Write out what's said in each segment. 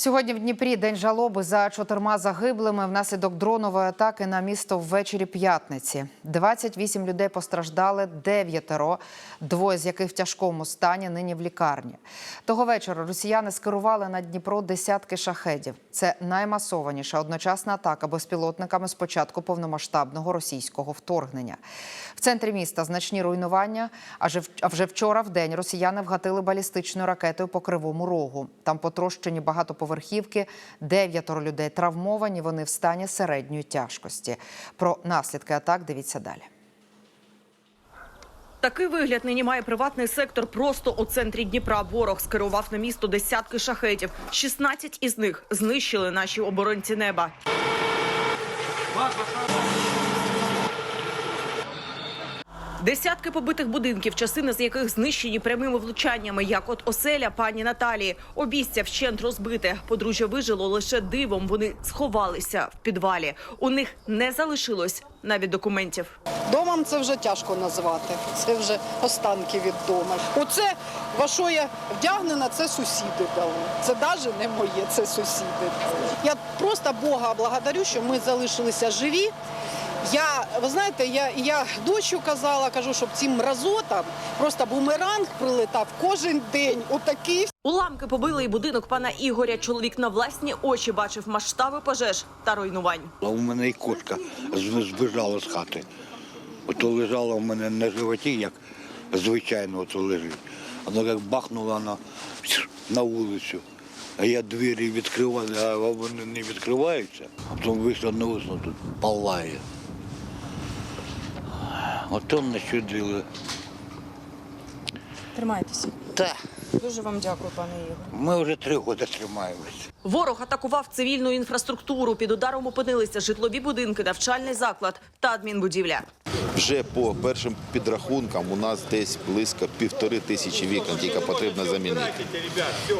Сьогодні в Дніпрі день жалоби за чотирма загиблими внаслідок дронової атаки на місто ввечері п'ятниці. 28 людей постраждали, дев'ятеро, двоє з яких в тяжкому стані нині в лікарні. Того вечора росіяни скерували на Дніпро десятки шахедів. Це наймасованіша одночасна атака безпілотниками з початку повномасштабного російського вторгнення. В центрі міста значні руйнування. А вже вчора в день росіяни вгатили балістичною ракетою по кривому рогу. Там потрощені багатоповерхівки, дев'ятеро людей травмовані. Вони в стані середньої тяжкості. Про наслідки атак дивіться далі. Такий вигляд нині має приватний сектор просто у центрі Дніпра. Ворог скерував на місто десятки шахетів. 16 із них знищили наші оборонці неба. Десятки побитих будинків, частини з яких знищені прямими влучаннями, як от оселя пані Наталії. Обістя вщент розбите. Подружжя вижило лише дивом. Вони сховалися в підвалі. У них не залишилось навіть документів. Домом це вже тяжко назвати. Це вже останки від дому. Оце, во що я вдягнена, це сусіди дали. Це навіть не моє, це сусіди. Я просто Бога благодарю, що ми залишилися живі. Я, ви знаєте, я, я дощу казала, кажу, щоб цим мразотам просто бумеранг прилетав кожен день. Отакий Уламки побили і будинок пана Ігоря. Чоловік на власні очі бачив масштаби пожеж та руйнувань. А у мене і кошка з- збіжала з хати. Ото лежала у мене на животі, як звичайно ото лежить. Воно як бахнуло вона на вулицю. А я двері відкриваю, а вони не відкриваються. А потім вийшло на висну, тут палає. Ото начудили. Тримайтеся. Та, Дуже вам дякую, пане Ігор. ми вже три роки тримаємося. Ворог атакував цивільну інфраструктуру. Під ударом опинилися житлові будинки, навчальний заклад та адмінбудівля. Вже по першим підрахункам у нас десь близько півтори тисячі вікон, тільки потрібно замінити.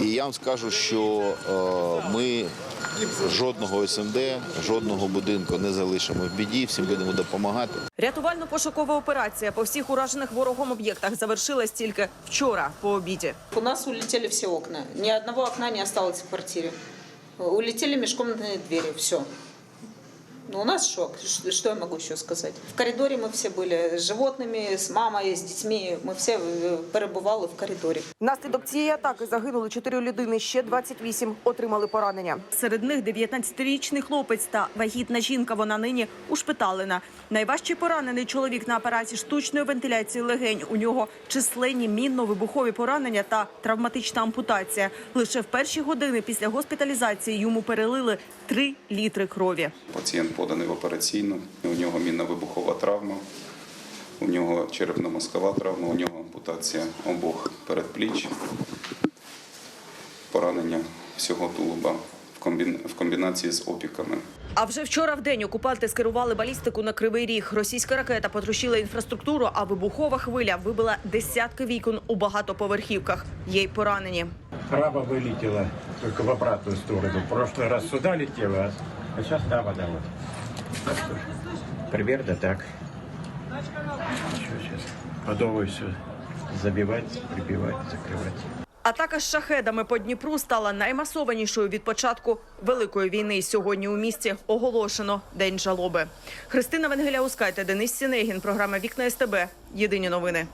І я вам скажу, що е, ми жодного СМД, жодного будинку не залишимо в біді, всім будемо допомагати. Рятувально-пошукова операція по всіх уражених ворогом об'єктах завершилась тільки вчора по обіді. У нас улетіли всі окна. Ні одного окна не осталось в квартирі. Улетіли міжкомнатні двері. Все. Ну, у нас шок. Ш- Что я могу еще сказать? В коридоре мы все были с животными, с мамой, с детьми. Мы все э, перебывали в коридорі. Внаслідок цієї атаки загинули 4 людини, ще 28 отримали поранення. Серед них 19-річний хлопець та вагітна жінка. Вона нині ушпиталена. Найважче поранений чоловік на апараті штучної вентиляції легень. У нього численні мінно-вибухові поранення та травматична ампутація. Лише в перші години після госпіталізації йому перелили 3 літри крові. Пацієнт поданий в операційну, у нього мінно-вибухова травма, у нього черепно-мозкова травма, у нього ампутація обох передпліч, поранення всього тулуба в комбін- в комбінації з опіками. А вже вчора в день окупанти скерували балістику на кривий ріг. Російська ракета потрощила інфраструктуру, а вибухова хвиля вибила десятки вікон у багатоповерхівках. Є й поранені. Краба вылетела только в обратную сторону. В прошлый раз сюда летела, а сейчас там. Так что ж, примерно так. Еще сейчас подовую все забивать, прибивать, закрывать. Атака з шахедами по Дніпру стала наймасованішою від початку великої війни. Сьогодні у місті оголошено день жалоби. Христина Венгеля Ускайте, Денис Сінегін. Програма Вікна СТБ. Єдині новини.